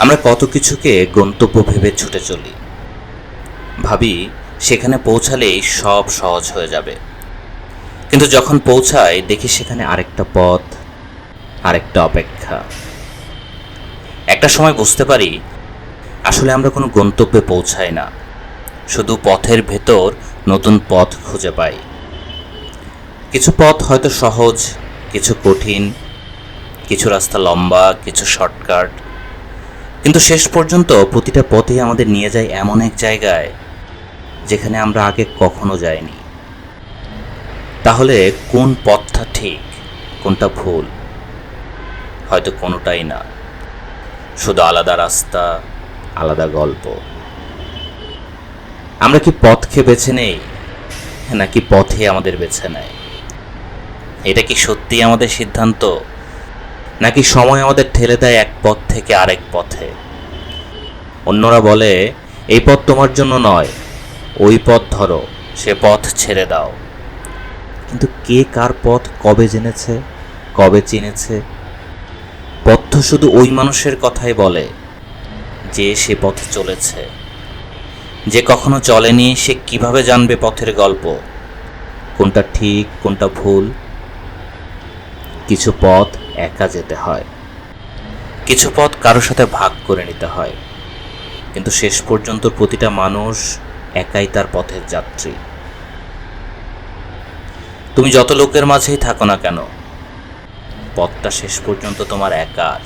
আমরা কত কিছুকে গন্তব্য ভেবে ছুটে চলি। ভাবি, সেখানে পৌঁছালেই সব সহজ হয়ে যাবে। কিন্তু যখন পৌঁছাই, দেখি সেখানে আরেকটা পথ, আরেকটা অপেক্ষা। একটা সময় বুঝতে পারি, আসলে আমরা কোনো গন্তব্যে পৌঁছাই না। শুধু পথের ভেতর নতুন পথ খুঁজে পাই। কিছু পথ হয়তো সহজ, কিছু কঠিন, কিছু রাস্তা লম্বা, কিছু শর্টকাট কিন্তু শেষ পর্যন্ত প্রতিটা পথেই আমাদের নিয়ে যায় এমন এক জায়গায় যেখানে আমরা আগে কখনো যাইনি। তাহলে কোন পথটা ঠিক, কোনটা ভুল? হয়তো কোনোটাই না। শুধু আলাদা রাস্তা, আলাদা গল্প। আমরা কি পথকে বেছে নেই, নাকি পথে আমাদের বেছে নেয়? এটা কি সত্যি আমাদের সিদ্ধান্ত? নাকি সময় আমাদের ঠেলে দেয় এক পথ থেকে আরেক পথে? অন্যরা বলে, এই পথ তোমার জন্য নয়, ওই পথ ধরো, সে পথ ছেড়ে দাও। কিন্তু কে কার পথ কবে জেনেছে, কবে চিনেছে? পথ শুধু ওই মানুষের কথাই বলে, যে সে পথে চলেছে। যে কখনো চলেনি, সে কীভাবে জানবে পথের গল্প? কোনটা ঠিক, কোনটা ভুল? কিছু পথ একা যেতে হয়। কিছু পথ কারোর সাথে ভাগ করে নিতে হয়। কিন্তু শেষ পর্যন্ত প্রতিটা মানুষ একাই তার পথের যাত্রী। তুমি যত লোকের মাঝেই থাকো না কেন, পথটা শেষ পর্যন্ত তোমার একার।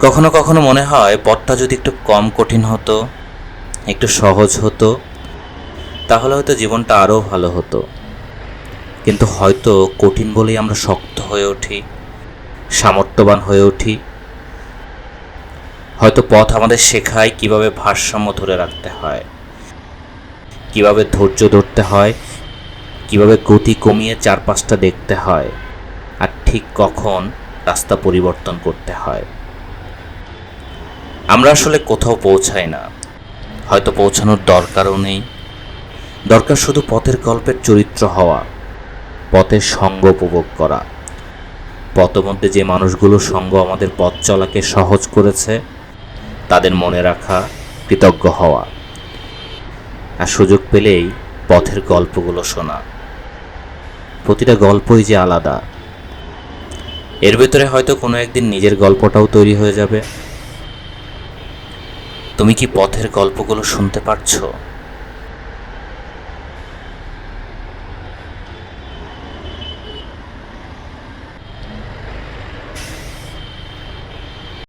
কখনো কখনো মনে হয় পথটা যদি একটু কম কঠিন হতো, একটু সহজ হতো, তাহলে হয়তো জীবনটা আরও ভালো হতো। কিন্তু হয়তো কঠিন বলেই আমরা শক্ত হয়ে উঠি, সামর্থ্যবান হয়ে উঠি। হয়তো পথ আমাদের শেখায় কীভাবে ভারসাম্য ধরে রাখতে হয়, কীভাবে ধৈর্য ধরতে হয়, কীভাবে গতি কমিয়ে চারপাশটা দেখতে হয়, আর ঠিক কখন রাস্তা পরিবর্তন করতে হয়। আমরা আসলে কোথাও পৌঁছাই না, হয়তো পৌঁছানোর দরকারও নেই। দরকার শুধু পথের গল্পের চরিত্র হওয়া। পথের সঙ্গ উপভোগ করা। পথের মধ্যে যে মানুষগুলো সঙ্গ আমাদের পথ চলাকে সহজ করেছে, তাদের মনে রাখা কৃতজ্ঞ হওয়া। আর সুযোগ পেলেই পথের গল্পগুলো শোনা। প্রতিটা গল্পই যে আলাদা। এর ভেতরে হয়তো কোনো একদিন নিজের গল্পটাও তৈরি হয়ে যাবে। তুমি কি পথের গল্পগুলো শুনতে পারছ?